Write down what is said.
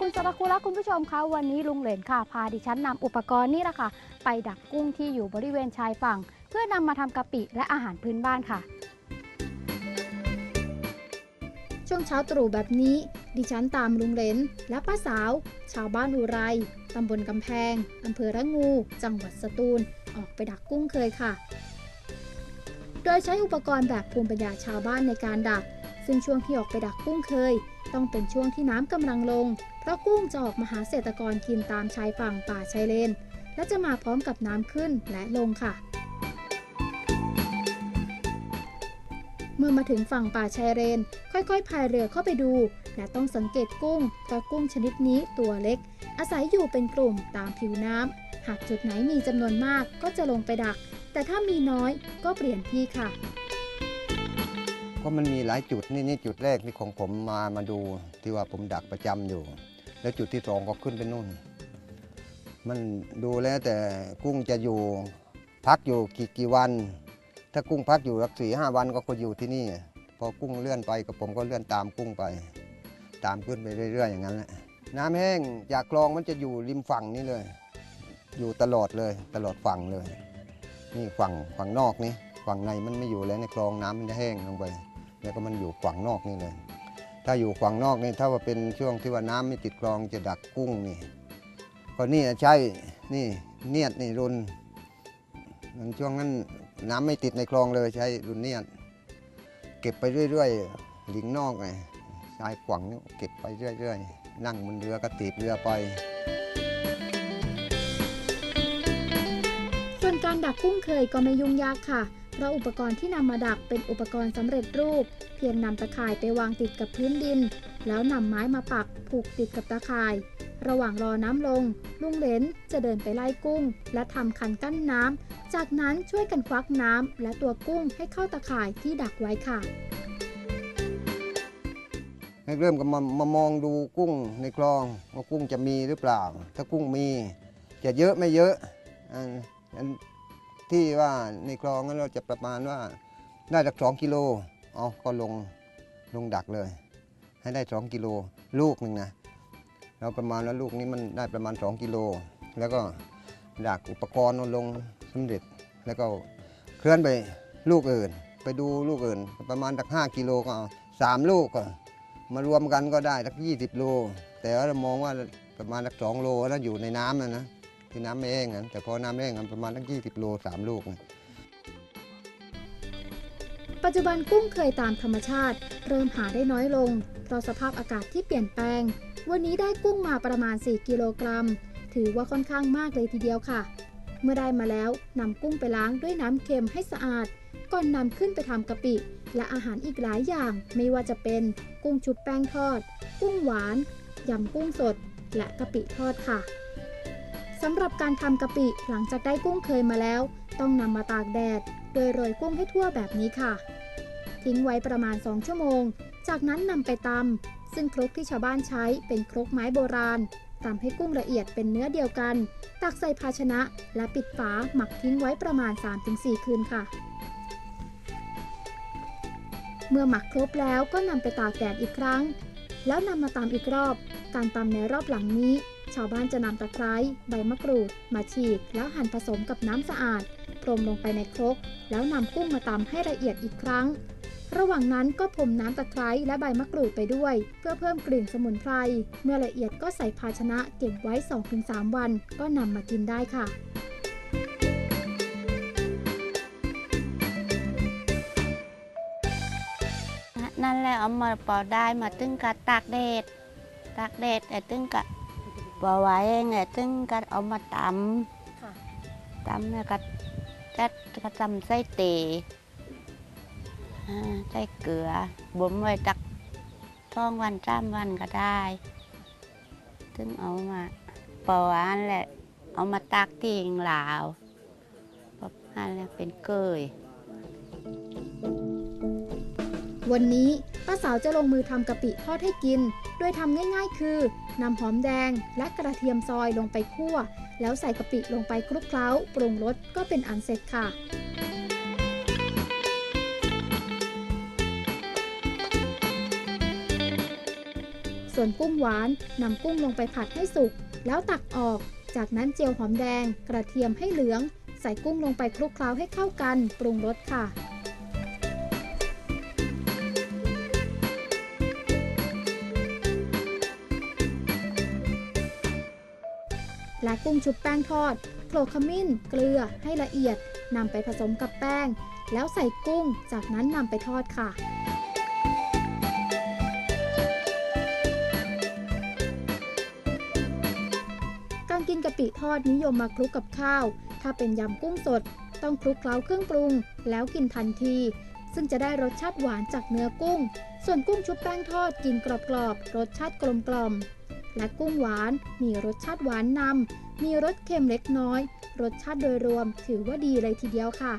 คุณรักคุณผู้ชมคะวันนี้ลุงเหรนค่ะ พาดิฉันนำอุปกรณ์นี่แหละค่ะ ไปดักกุ้งที่อยู่บริเวณชายฝั่ง เพื่อนำมาทำกะปิและอาหารพื้นบ้านค่ะ ช่วงเช้าตรู่แบบนี้ ดิฉันตามลุงเหรนและป้าสาว ชาวบ้านอุไรตำบลกำแพงอำเภอระงู จังหวัดสตูล ออกไปดักกุ้งเคยค่ะ โดยใช้อุปกรณ์แบบภูมิปัญญาชาวบ้านในการดัก ซึ่งช่วงที่ออกไปดักกุ้งเคย ต้องเป็นช่วงที่น้ำกำลังลง เพราะกุ้งจะออกมาหาเศรษฐกรกินตามชายฝั่งป่าชายเลน และจะมาพร้อมกับน้ำขึ้นและลงค่ะ เมื่อมาถึงฝั่งป่าชายเลน ค่อยๆพายเรือเข้าไปดู และต้องสังเกตกุ้งเพราะกุ้งชนิดนี้ตัวเล็ก อาศัยอยู่เป็นกลุ่มตามผิวน้ำหากจุดไหนมีจำนวนมากก็จะลงไปดัก แต่ถ้ามีน้อยก็เปลี่ยนที่ค่ะ ก็มันมีหลายจุดนี่นี่จุดแรกที่ของผมมามาดูที่ว่าผมดักประจำอยู่ แล้วจุดที่สองก็ขึ้นไปนู่น มันดูแล้วแต่กุ้งจะอยู่พักอยู่กี่กี่วัน ถ้ากุ้งพักอยู่สักสี่ห้าวันก็ควรอยู่ที่นี่ พอกุ้งเลื่อนไปกับผมก็เลื่อนตามกุ้งไป ตามขึ้นไปเรื่อย ๆ อย่างนั้นแหละน้ำแห้งจากคลองมันจะอยู่ริมฝั่งนี่เลย อยู่ตลอดเลยตลอดฝั่งเลย นี่ฝั่งฝั่งนอกนี่ฝั่งในมันไม่อยู่แล้วในคลองน้ำมันจะแห้งลงไป แล้วก็มันอยู่ฝั่งนอกนี่เลย ถ้าอยู่ฝั่งนอกนี่ถ้าว่าเป็นช่วงที่ว่าน้ำไม่ติดคลองจะดักกุ้งนี่ ก็นี่ใช่นี่เนียดนี่รุนมันช่วงนั้นน้ำไม่ติดในคลองเลยใช้รุนเนียด เก็บไปเรื่อยๆหลิงนอกไงชายขวางเก็บไปเรื่อยๆ นั่งบนเรือก็ตีบเรือไปส่วนการดักกุ้งเคยก็ไม่ยุ่งยากค่ะ เพราะอุปกรณ์ที่นำมาดักเป็นอุปกรณ์สำเร็จรูป เพียงนำตะข่ายไปวางติดกับพื้นดิน แล้วนำไม้มาปักผูกติดกับตะข่าย ระหว่างรอน้ำลง ลุงเหลนจะเดินไปไล่กุ้ง และทำคันกั้นน้ำ จากนั้นช่วยกันควักน้ำและตัวกุ้งให้เข้าตะข่ายที่ดักไว้ค่ะให้เริ่มก็มามามองดูกุ้งในคลองว่ากุ้งจะมีหรือเปล่า ถ้ากุ้งมี จะเยอะไม่เยอะอัน ที่ว่าในคลองนั้นเราจะประมาณว่าได้จากสองกิโลเอาก็ลงลงดักเลย ให้ได้สองกิโลลูกหนึ่งนะเราประมาณว่าลูกนี้มันได้ประมาณสองกิโลแล้วก็ดักอุปกรณ์ลงสำเร็จแล้วก็เคลื่อนไปลูกอื่น ไปดูลูกอื่น ประมาณสักห้ากิโลก็เอาสามลูกก็มารวมกันก็ได้สักยี่สิบโล แต่ว่าเรามองว่าประมาณสักสองโลแล้วอยู่ในน้ำนะนะ คือน้ำไม่แห้งนะแต่พอน้ำแห้งอะประมาณสักยี่สิบโลสามลูกนะปัจจุบันกุ้งเคยตามธรรมชาติ เริ่มหาได้น้อยลงเพราะสภาพอากาศที่เปลี่ยนแปลง วันนี้ได้กุ้งมาประมาณ 4 กิโลกรัม ถือว่าค่อนข้างมากเลยทีเดียวค่ะ เมื่อได้มาแล้วนำกุ้งไปล้างด้วยน้ำเค็มให้สะอาด ก่อนนำขึ้นไปทำกะปิ และอาหารอีกหลายอย่าง ไม่ว่าจะเป็นกุ้งชุบแป้งทอด กุ้งหวานยำกุ้งสด และกะปิทอดค่ะ สำหรับการทำกะปิหลังจากได้กุ้งเคยมาแล้ว ต้องนำมาตากแดด โดยโรยกุ้งให้ทั่วแบบนี้ค่ะ ทิ้งไว้ประมาณ 2 ชั่วโมง จากนั้นนำไปตำซึ่งครกที่ชาวบ้านใช้เป็นครกไม้โบราณตำให้กุ้งละเอียดเป็นเนื้อเดียวกัน ตักใส่ภาชนะ และปิดฝาหมักทิ้งไว้ประมาณ 3-4 คืนค่ะ เมื่อหมักครบแล้วก็นำไปตากแดดอีกครั้ง แล้วนำมาตำอีกรอบ การตำในรอบหลังนี้ ชาวบ้านจะนำตะไคร้ใบมะกรูด มาฉีก แล้วหั่นผสมกับน้ำสะอาดพรมลงไปในครก แล้วนำกุ้งมาตำให้ละเอียดอีกครั้ง ระหว่างนั้นก็พรมน้ำตะไคร้และใบมะกรูดไปด้วย เพื่อเพิ่มกลิ่นสมุนไพร เมื่อละเอียดก็ใส่ภาชนะเก็บไว้ 2-3 วัน ก็นำมากินได้ค่ะนั่นแหละเอามาปอได้มาตึงกะตากแดดตากแดดไอ้ตึงกะ ปอไว้ไงตึงกะเอามาตค่ะำตำแล้วก็จัดก็ทำไส้เตอ่าไส้เกลือบ่มไว้จักท้องวันจ้ามวันก็ได้ตึงเอามาปออันแหละ เอามาตากทิ้งลาวปออันแหละเป็นเกย วันนี้ป้าสาวจะลงมือทำกะปิทอดให้กิน โดยทำง่ายๆ คือนำหอมแดงและกระเทียมซอยลงไปคั่ว แล้วใส่กะปิลงไปคลุกเคล้า ปรุงรสก็เป็นอันเสร็จค่ะส่วนกุ้งหวานนำกุ้งลงไปผัดให้สุก แล้วตักออก จากนั้นเจียวหอมแดง กระเทียมให้เหลือง ใส่กุ้งลงไปคลุกเคล้าให้เข้ากัน ปรุงรสค่ะ และกุ้งชุบแป้งทอดโขลกขมิ้น เกลือให้ละเอียดนำไปผสมกับแป้ง แล้วใส่กุ้ง จากนั้นนำไปทอดค่ะการกินกะปิทอดนิยมมาคลุกกับข้าว ถ้าเป็นยำกุ้งสด ต้องคลุกเคล้าเครื่องปรุง แล้วกินทันที ซึ่งจะได้รสชาติหวานจากเนื้อกุ้ง ส่วนกุ้งชุบแป้งทอดกินกรอบๆรสชาติกลมกล่อม และกุ้งหวาน มีรสชาติหวานนำมีรสเค็มเล็กน้อย รสชาติโดยรวมถือว่าดีเลยทีเดียวค่ะ